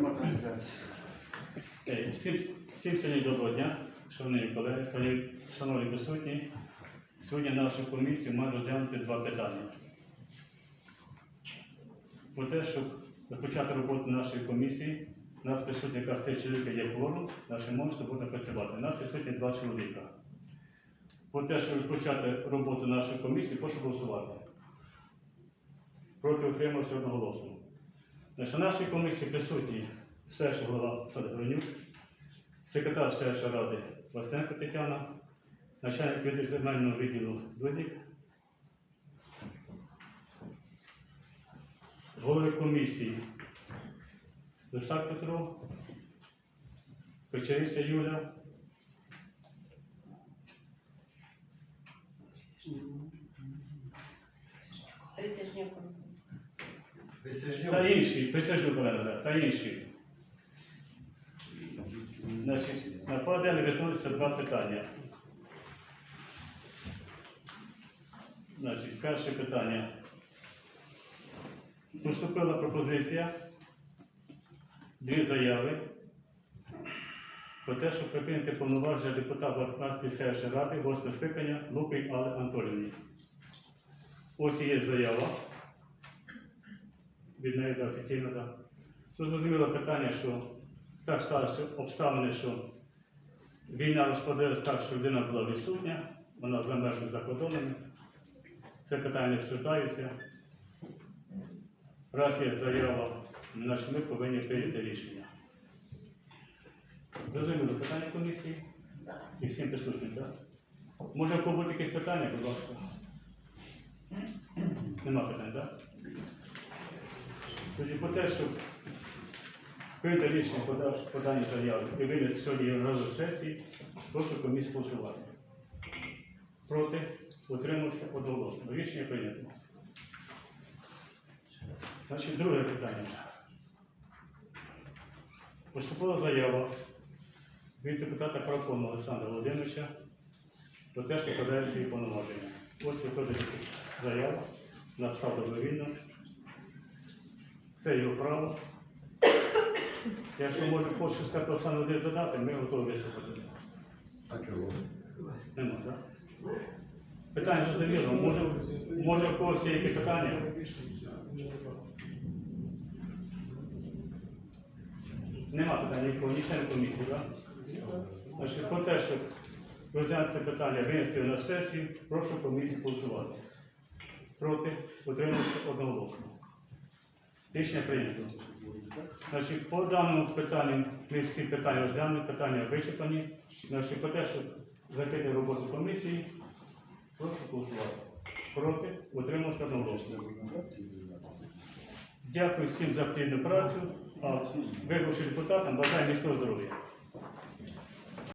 Пряма трансляція. Е, Всім, всім сьогодні доброго дня, шановні колеги, шановні присутні. Сьогодні нашу комісію має розглянути два питання. Про те, щоб розпочати роботу нашої комісії, у нас присутні якраз три чоловіка є кворум, наші можемо субота працювати. У нас присутні два чоловіка. Про те, щоб розпочати роботу нашої комісії, прошу голосувати. Проти утримався одноголосно. Значить, на нашій комісії присутні старший голова Олександр секретар селищної ради Властенко Тетяна, начальник відділу відділу Дудник, голови комісії Лисак Петро, Печериця Юля, Присяжнюком. Та інші, присяжну Олена, та інші. Значить, на порядку відбулися два питання. Значить, перше питання. Поступила пропозиція, дві заяви про те, щоб припинити повноваження депутата Варкнацької селищної ради 8 скликання Лупій Алли Анатоліївні. Ось є заява. Від неї да, офіційно. Ну, зрозуміло питання, що так сталося обставини, що війна розподілилася так, що людина була відсутня, вона за межами за кордонами. Це питання обсуждається. Раз є заява, значить ми повинні прийняти рішення. Зрозуміло питання комісії і всім присутнім, так? Може, будуть якісь питання, будь ласка. Нема питань, так? Тоді по те, щоб прийняти рішення по да- по і винести сьогодні розгляд сесії, прошу комісію голосувати. Проти, утримався одноголосно. Рішення прийнято. Значить, друге питання. Поступила заява від депутата Паракону Олександра Володимировича про те, що подає свої повноваження. Ось виходить заява, написав добровільно. Це його право. Якщо може хочу сказати Олександр Володимирович додати, ми готові виступити. А чого? Нема, так? Питання зрозуміло. Може, може у когось є які питання? Нема питань нікого, ні член комісії, так? Значить, про те, щоб розглянути це питання, винести на сесію, прошу комісію голосувати. Проти, утримався одноголосно. Рішення прийнято. Значить, по даному питанню ми всі питання розглянули, питання вичерпані. Значить, По те, щоб закрити роботу комісії, прошу голосувати. Проти, утримався одноголосно. Дякую всім за плідну працю, а виборчим депутатам бажаю міцного здоров'я.